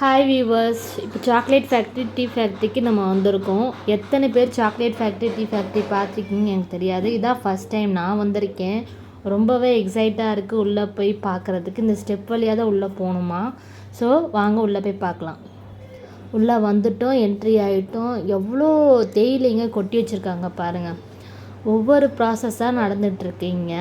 Hi viewers இப்போ chocolate factory tea ஃபேக்ட்ரிக்கு நம்ம வந்திருக்கோம். எத்தனை பேர் சாக்லேட் ஃபேக்ட்ரி டீ ஃபேக்ட்ரி பார்த்துருக்கீங்க எனக்கு தெரியாது. இதான் ஃபஸ்ட் டைம் நான் வந்திருக்கேன். ரொம்பவே எக்ஸைட்டாக இருக்குது உள்ளே போய் பார்க்குறதுக்கு. இந்த ஸ்டெப் வழியாக தான் உள்ளே போகணுமா? ஸோ வாங்க உள்ளே போய் பார்க்கலாம். உள்ளே வந்துட்டோம். என்ட்ரி ஆகிட்டோம் எவ்வளோ தேயிலைங்க கொட்டி வச்சுருக்காங்க பாருங்கள் ஒவ்வொரு ப்ராசஸாக நடந்துகிட்ருக்கீங்க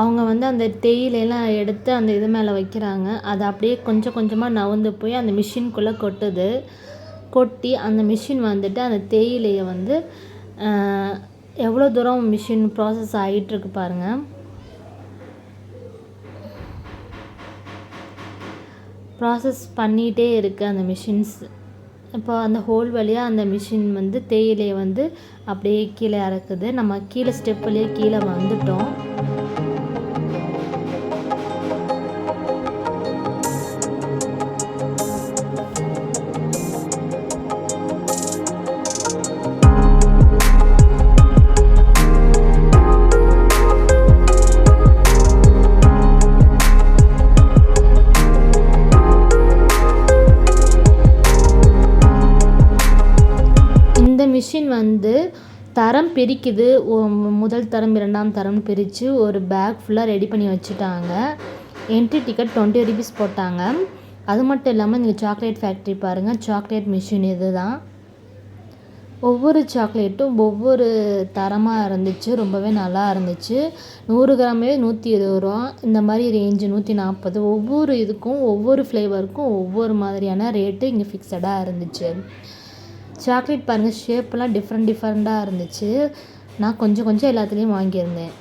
அவங்க வந்து அந்த தேயிலையெல்லாம் எடுத்து அந்த இது மேலே வைக்கிறாங்க. அது அப்படியே கொஞ்சம் கொஞ்சமாக நகர்ந்து போய் அந்த மிஷின்குள்ளே கொட்டுது. கொட்டி அந்த மிஷின் வந்துட்டு அந்த தேயிலையை வந்து எவ்வளோ தூரம் மிஷின் ப்ராசஸ் ஆகிட்டுருக்கு பாருங்கள் ப்ராசஸ் பண்ணிகிட்டே இருக்குது அந்த மிஷின்ஸ் இப்போ அந்த ஹோல் வழியாக அந்த மிஷின் வந்து தேயிலையை வந்து அப்படியே கீழே இறக்குது. நம்ம கீழே ஸ்டெப் வழியாக கீழே வந்துட்டோம். மிஷின் வந்து தரம் பிரிக்குது. முதல் தரம் இரண்டாம் தரம் பிரித்து ஒரு பேக் ஃபுல்லாக ரெடி பண்ணி வச்சுட்டாங்க. என்ட்ரி டிக்கெட் டுவெண்ட்டி ருபீஸ் போட்டாங்க. அது மட்டும் இல்லாமல் நீங்கள் சாக்லேட் ஃபேக்ட்ரி பாருங்கள் சாக்லேட் மிஷின் இது தான் ஒவ்வொரு சாக்லேட்டும் ஒவ்வொரு தரமாக இருந்துச்சு. ரொம்பவே நல்லா இருந்துச்சு. நூறு கிராமே நூற்றி இருபது ரூபா. இந்த மாதிரி ரேஞ்சு நூற்றி நாற்பது ஒவ்வொரு இதுக்கும் ஒவ்வொரு ஃப்ளேவருக்கும் ஒவ்வொரு மாதிரியான ரேட்டு இங்கே ஃபிக்ஸடாக இருந்துச்சு. சாக்லேட் பாருங்கள் ஷேப்பெல்லாம் டிஃப்ரெண்ட் டிஃப்ரெண்ட்டாக இருந்துச்சு. நான் கொஞ்சம் கொஞ்சம் எல்லாத்துலேயும் வாங்கியிருந்தேன்.